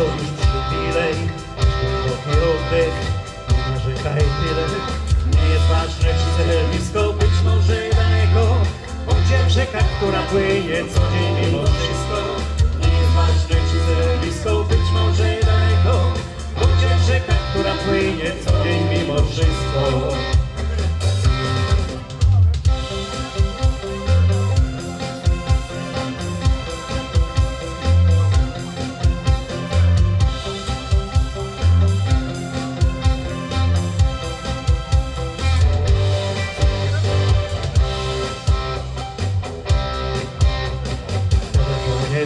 to jest jubilej Papierowych narzekaj tyle. Nie jest ważne czy zerwisko być może daleko Bądź rzeka, która płynie codziennie mimo wszystko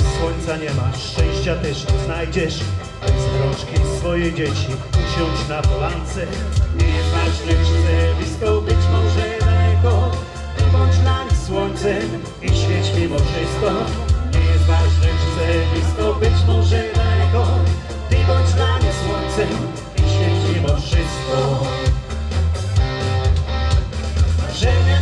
słońca nie masz, szczęścia też nie znajdziesz. Bez mroczki swojej dzieci usiądź na polance. Nie jest ważne, czy ze blisko, być może daleko. Ty bądź dla słońcem i świeć mimo wszystko. Nie jest ważne, czy ze blisko, być może daleko. Ty bądź dla słońcem i świeć mimo wszystko. Marzenia